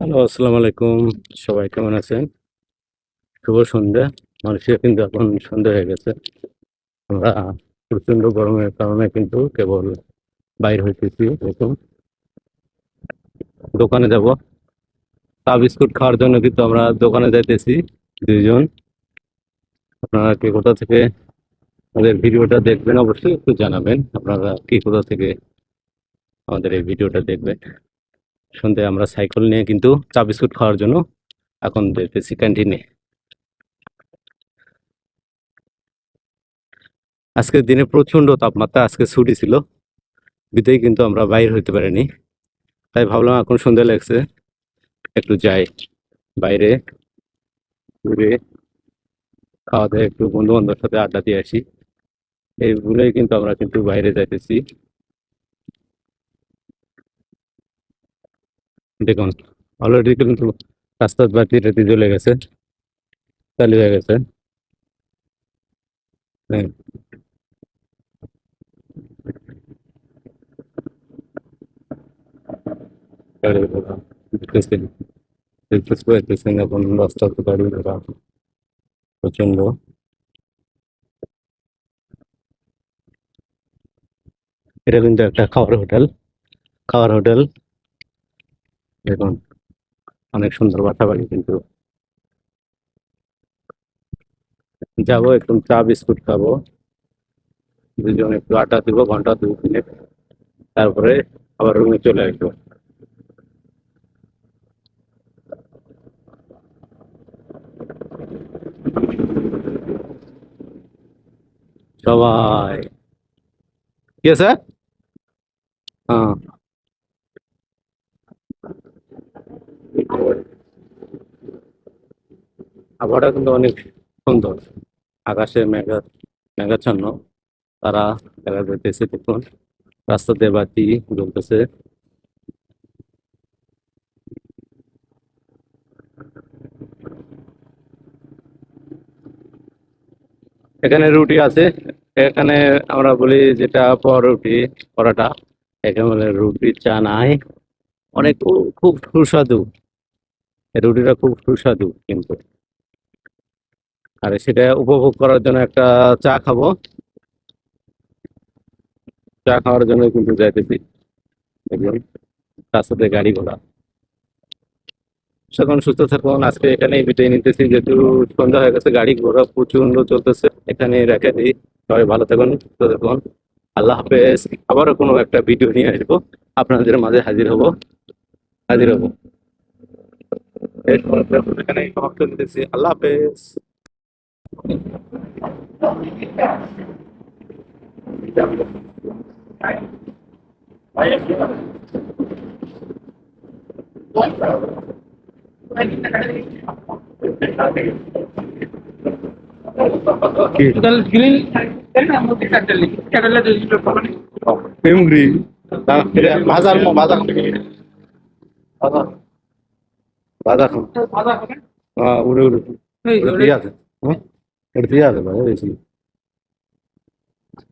Hello, আসসালামু আলাইকুম। সবাই কেমন আছেন? শুভ সন্ধ্যা। মানুষের কিন্তু এখন সন্ধ্যা হয়ে গেছে। আমরা প্রচণ্ড গরমের কারণে কিন্তু কেবল বাইর হইতেছি এরকম। দোকানে যাব। চা বিস্কুট খাওয়ার জন্য কিন্তু আমরা দোকানে যাইতেছি দুইজন। আপনারা কে কোথা থেকে আমাদের ভিডিওটা দেখবেন অবশ্যই একটু জানাবেন। আপনারা কি কোথা থেকে আমাদের এই ভিডিওটা দেখবেন। সন্ধ্যায় আমরা সাইকেল নিয়ে কিন্তু চা বিস্কুট খাওয়ার জন্য এখন যেতেছি ক্যান্টিনে। আজকের দিনে প্রচণ্ড তাপমাত্রা, আজকে ছুটি ছিল। বিতেই কিন্তু আমরা বাইর হইতে পারিনি। তাই ভাবলাম এখন সন্ধ্যা লাগছে, একটু যাই। বাইরে ঘুরে খাওয়া দাওয়া, একটু বন্ধু বান্ধবের সাথে আড্ডা দিয়ে আসি। এই বলেই কিন্তু আমরা কিন্তু বাইরে যাইতেছি। দেখুন অলরেডি কিন্তু রাস্তার বাতি টাতি জ্বলে গেছে, চালু হয়ে গেছে। হ্যাঁ। গাড়ি ঘোড়া দেখতেছেন দেখতেছি পাইতেছেন এখন রাস্তাতে গাড়ি ঘোড়া প্রচণ্ড এটা কিন্তু একটা খাওয়ার হোটেল। খাওয়ার হোটেল। দেখুন অনেক সুন্দর বাসা বাড়ি কিন্তু। যাব একটু চা বিস্কুট খাব। দুজন একটু আটা দিব ঘণ্টা দু মিনিট তারপরে আবার রুমে চলে আসব। সবাই। কি আছে? হ্যাঁ। আবহাওয়াটা কিন্তু অনেক সুন্দর। আকাশে মেঘা, মেঘাচ্ছন্ন, তারা দেখা যাইতেছে দেখুন রাস্তাতে বাতি জ্বলতেছে। এখানে রুটি আছে। এখানে আমরা বলি যেটা পরোটি পরোটা এখানে রুটি চা নাই। অনেক খুব সুস্বাদু। রুটিটা খুব সুস্বাদু কিন্তু। আর সেটা উপভোগ করার জন্য একটা চা খাব। চা খাওয়ার জন্য কিন্তু যাইতেছি। দেখুন রাস্তাতে গাড়ি ঘোড়া। সকল সুস্থ থাকুন আজকে এখানেই বিদায় নিতেছি। যেহেতু সন্ধ্যা হয়ে গেছে, গাড়ি ঘোড়া প্রচণ্ড চলতেছে এখানে রেখে দিই। সবাই ভালো থাকুন, সুস্থ থাকুন। আল্লাহ হাফেজ। আবারও কোনো একটা ভিডিও নিয়ে আসব। আপনাদের মাঝে হাজির হব। হাজির হব। এরপর এখানে সমাপ্ত নিতেছি আল্লাহ হাফেজ বাজার বাজার বাজার বাজার আদা হবে হ্যাঁ উড়ে উড়ে এই ওটা দিয়ে আছে হুম? ওটা দিয়ে আছে ভাই বেশি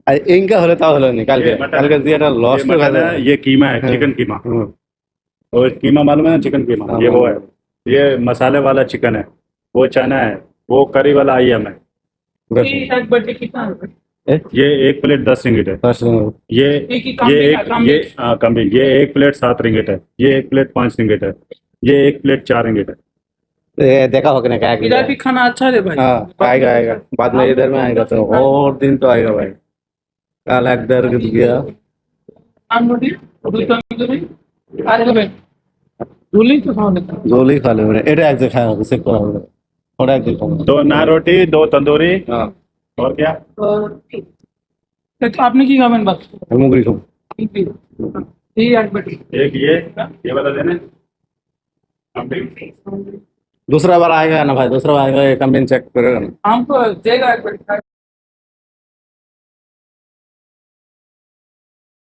আর ইনকা হলে তাও হলো নি কালকে ये मटन- কালকে দিয়ে একটা লস ये তো मटन है ये कीमा है हाँ। चिकन कीमा হুম और कीमा मालूम है ना चिकन कीमा हाँ, ये वो मालूम है ये मसाले वाला चिकन है वो चना है वो करी वाला आई एम है पूरा ये एक बर्थडे कितना रुपए ये एक प्लेट दस रिंगिट है दस ये एक ही काम ये भी एक है, काम ये भी। हाँ कम भी ये एक प्लेट सात रिंगिट है ये एक प्लेट पाँच रिंगिट है ये एक प्लेट चार रिंगिट है ये देखा होगा ना क्या इधर भी खाना अच्छा है भाई हाँ आएगा आएगा बाद में इधर में आएगा तो और दिन तो आएगा भाई कल एक दर गया आम रोटी দুই তন্দুরি আর হবে ঝুলি তো খাওয়া নিতে জলই খালে মানে এটা এক জায়গায় খাওয়া হবে সেভ করা হবে ওটা এক জায়গায় दो नान रोटी दो तंदूरी হ্যাঁ और क्या তো আপনি কি খাবেন বাস মুগরি খাবো এই এক বাটি एक ये ये वाला देना कम भी दूसरा बार आएगा ना भाई दूसरा बार आएगा ये चेक करेगा हमको देगा